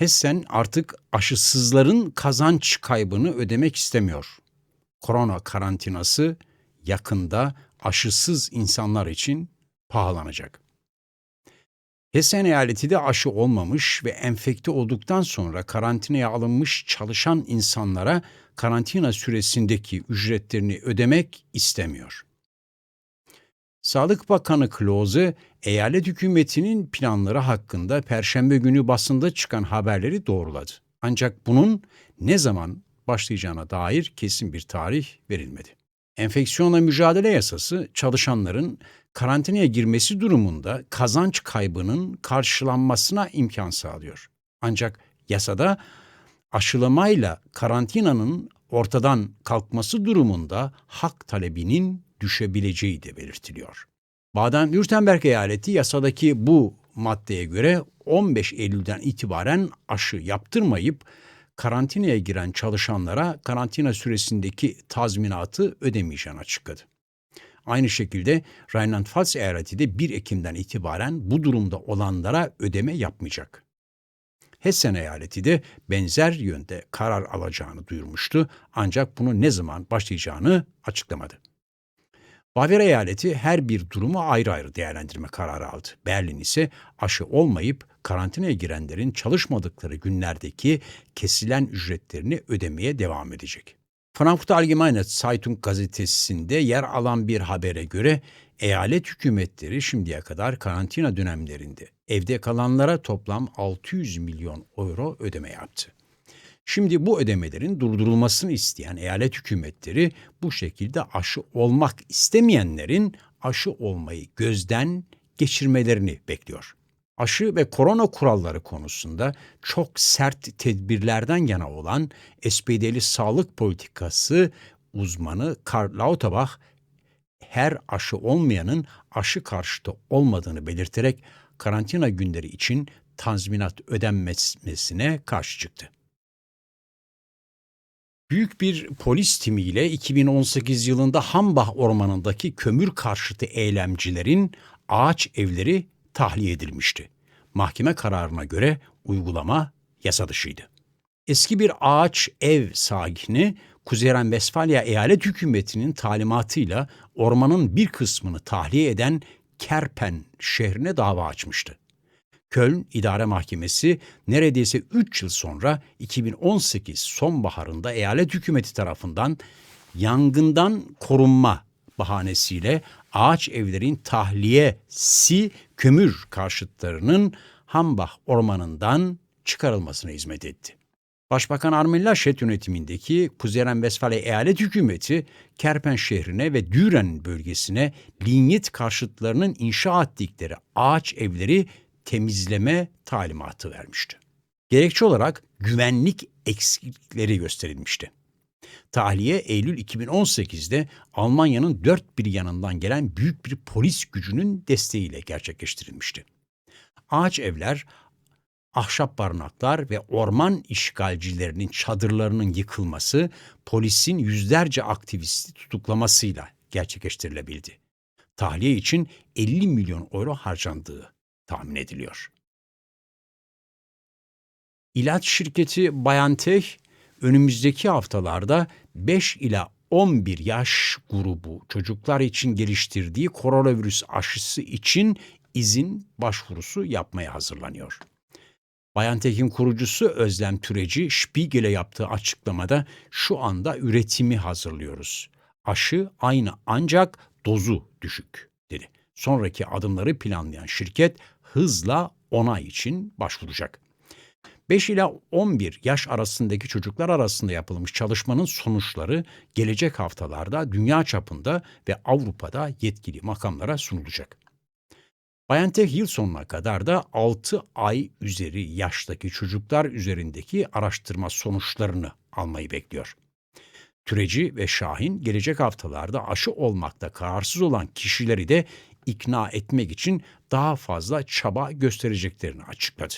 Hessen artık aşısızların kazanç kaybını ödemek istemiyor. Korona karantinası yakında aşısız insanlar için pahalanacak. Hessen eyaleti de aşı olmamış ve enfekte olduktan sonra karantinaya alınmış çalışan insanlara karantina süresindeki ücretlerini ödemek istemiyor. Sağlık Bakanı Klose, eyalet hükümetinin planları hakkında perşembe günü basında çıkan haberleri doğruladı. Ancak bunun ne zaman başlayacağına dair kesin bir tarih verilmedi. Enfeksiyonla mücadele yasası çalışanların karantinaya girmesi durumunda kazanç kaybının karşılanmasına imkan sağlıyor. Ancak yasada aşılamayla karantinanın ortadan kalkması durumunda hak talebinin düşebileceği de belirtiliyor. Baden-Württemberg eyaleti yasadaki bu maddeye göre 15 Eylül'den itibaren aşı yaptırmayıp karantinaya giren çalışanlara karantina süresindeki tazminatı ödemeyeceğini açıkladı. Aynı şekilde Rheinland-Pfalz eyaleti de 1 Ekim'den itibaren bu durumda olanlara ödeme yapmayacak. Hessen eyaleti de benzer yönde karar alacağını duyurmuştu ancak bunu ne zaman başlayacağını açıklamadı. Bavyera eyaleti her bir durumu ayrı ayrı değerlendirme kararı aldı. Berlin ise aşı olmayıp karantinaya girenlerin çalışmadıkları günlerdeki kesilen ücretlerini ödemeye devam edecek. Frankfurt Allgemeine Zeitung gazetesinde yer alan bir habere göre eyalet hükümetleri şimdiye kadar karantina dönemlerinde evde kalanlara toplam 600 milyon euro ödeme yaptı. Şimdi bu ödemelerin durdurulmasını isteyen eyalet hükümetleri bu şekilde aşı olmak istemeyenlerin aşı olmayı gözden geçirmelerini bekliyor. Aşı ve korona kuralları konusunda çok sert tedbirlerden yana olan SPD'li sağlık politikası uzmanı Karl Lauterbach her aşı olmayanın aşı karşıtı olmadığını belirterek karantina günleri için tazminat ödenmesine karşı çıktı. Büyük bir polis timiyle 2018 yılında Hambach ormanındaki kömür karşıtı eylemcilerin ağaç evleri tahliye edilmişti. Mahkeme kararına göre uygulama yasa dışıydı. Eski bir ağaç ev sakini Kuzey Ren-Vesfalya eyalet hükümetinin talimatıyla ormanın bir kısmını tahliye eden Kerpen şehrine dava açmıştı. Köln İdare Mahkemesi neredeyse 3 yıl sonra 2018 sonbaharında eyalet hükümeti tarafından yangından korunma bahanesiyle ağaç evlerin tahliyesi kömür karşıtlarının Hambach ormanından çıkarılmasına hizmet etti. Başbakan Armin Laschet yönetimindeki Kuzey Ren-Vesfalya eyalet hükümeti Kerpen şehrine ve Düren bölgesine linyet karşıtlarının inşa ettikleri ağaç evleri temizleme talimatı vermişti. Gerekçe olarak güvenlik eksiklikleri gösterilmişti. Tahliye Eylül 2018'de Almanya'nın dört bir yanından gelen büyük bir polis gücünün desteğiyle gerçekleştirilmişti. Ağaç evler, ahşap barınaklar ve orman işgalcilerinin çadırlarının yıkılması, polisin yüzlerce aktivisti tutuklamasıyla gerçekleştirilebildi. Tahliye için 50 milyon euro harcandığı tahmin ediliyor. İlaç şirketi BioNTech önümüzdeki haftalarda 5 ila 11 yaş grubu çocuklar için geliştirdiği koronavirüs aşısı için izin başvurusu yapmaya hazırlanıyor. BioNTech'in kurucusu Özlem Türeci Spiegel'e yaptığı açıklamada şu anda üretimi hazırlıyoruz. Aşı aynı ancak dozu düşük. Sonraki adımları planlayan şirket hızla onay için başvuracak. 5 ila 11 yaş arasındaki çocuklar arasında yapılmış çalışmanın sonuçları gelecek haftalarda dünya çapında ve Avrupa'da yetkili makamlara sunulacak. BioNTech yıl sonuna kadar da 6 ay üzeri yaştaki çocuklar üzerindeki araştırma sonuçlarını almayı bekliyor. Türeci ve Şahin gelecek haftalarda aşı olmakta kararsız olan kişileri de ikna etmek için daha fazla çaba göstereceklerini açıkladı.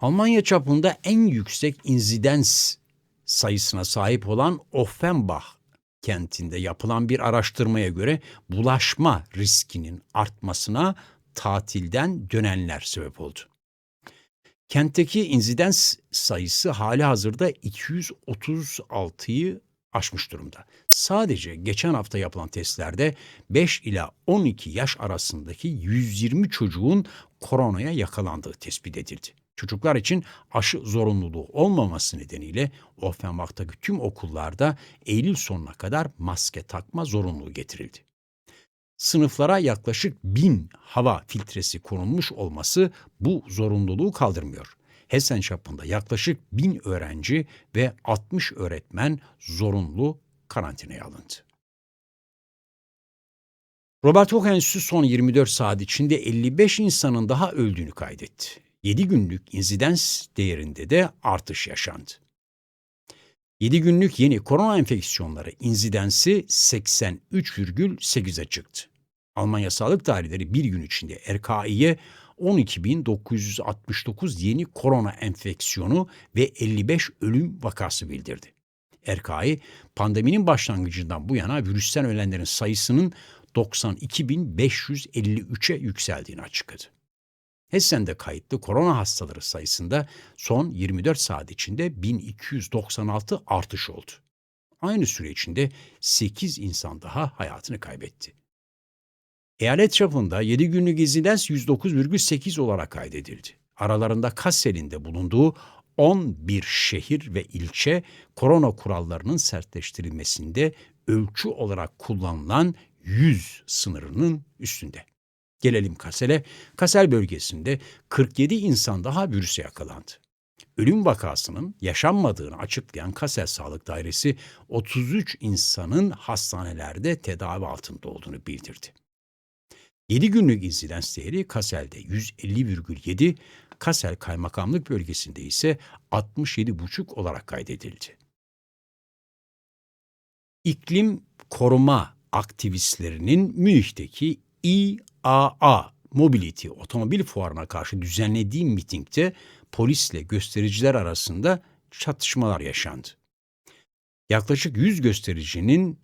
Almanya çapında en yüksek insidens sayısına sahip olan Offenbach kentinde yapılan bir araştırmaya göre bulaşma riskinin artmasına tatilden dönenler sebep oldu. Kentteki insidens sayısı hali hazırda 236'yı aşmış durumda. Sadece geçen hafta yapılan testlerde 5 ila 12 yaş arasındaki 120 çocuğun koronaya yakalandığı tespit edildi. Çocuklar için aşı zorunluluğu olmaması nedeniyle Offenbach'taki tüm okullarda Eylül sonuna kadar maske takma zorunluluğu getirildi. Sınıflara yaklaşık bin hava filtresi konulmuş olması bu zorunluluğu kaldırmıyor. Hessen çapında yaklaşık bin öğrenci ve 60 öğretmen zorunlu karantinaya alındı. Robert Koch Enstitüsü son 24 saat içinde 55 insanın daha öldüğünü kaydetti. 7 günlük insidens değerinde de artış yaşandı. 7 günlük yeni korona enfeksiyonları insidensi 83,8'e çıktı. Almanya Sağlık Dairleri bir gün içinde RKI'ye 12.969 yeni korona enfeksiyonu ve 55 ölüm vakası bildirdi. RKI, pandeminin başlangıcından bu yana virüsten ölenlerin sayısının 92.553'e yükseldiğini açıkladı. Hessen'de kayıtlı korona hastaları sayısında son 24 saat içinde 1296 artış oldu. Aynı süre içinde 8 insan daha hayatını kaybetti. Eyalet çapında 7 günlük insidens 109,8 olarak kaydedildi. Aralarında Kassel'in de bulunduğu 11 şehir ve ilçe korona kurallarının sertleştirilmesinde ölçü olarak kullanılan 100 sınırının üstünde. Gelelim Kassel'e. Kassel bölgesinde 47 insan daha virüse yakalandı. Ölüm vakasının yaşanmadığını açıklayan Kassel Sağlık Dairesi 33 insanın hastanelerde tedavi altında olduğunu bildirdi. 7 günlük insidens değeri Kassel'de 150,7, Kassel Kaymakamlık bölgesinde ise 67,5 olarak kaydedildi. İklim koruma aktivistlerinin Münih'teki IAA Mobility otomobil fuarına karşı düzenlediği mitingde polisle göstericiler arasında çatışmalar yaşandı. Yaklaşık 100 göstericinin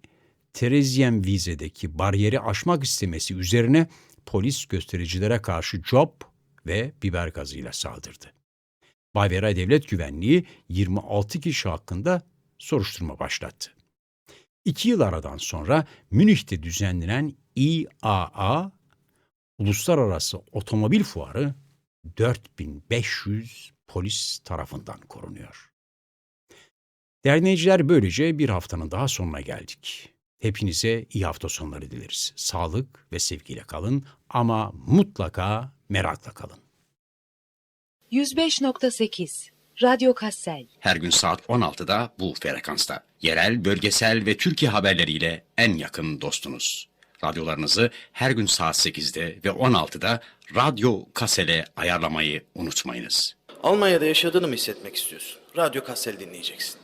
Terezyen vizedeki bariyeri aşmak istemesi üzerine polis göstericilere karşı job ve biber gazıyla saldırdı. Bavyera Devlet Güvenliği 26 kişi hakkında soruşturma başlattı. İki yıl aradan sonra Münih'te düzenlenen IAA Uluslararası Otomobil Fuarı 4500 polis tarafından korunuyor. Değerli dinleyiciler böylece bir haftanın daha sonuna geldik. Hepinize iyi hafta sonları dileriz. Sağlık ve sevgiyle kalın ama mutlaka merakla kalın. 105.8 Radyo Kassel Her gün saat 16'da bu frekansta. Yerel, bölgesel ve Türkiye haberleriyle en yakın dostunuz. Radyolarınızı her gün saat 8'de ve 16'da Radyo Kasel'e ayarlamayı unutmayınız. Almanya'da yaşadığını mı hissetmek istiyorsun? Radyo Kassel dinleyeceksin.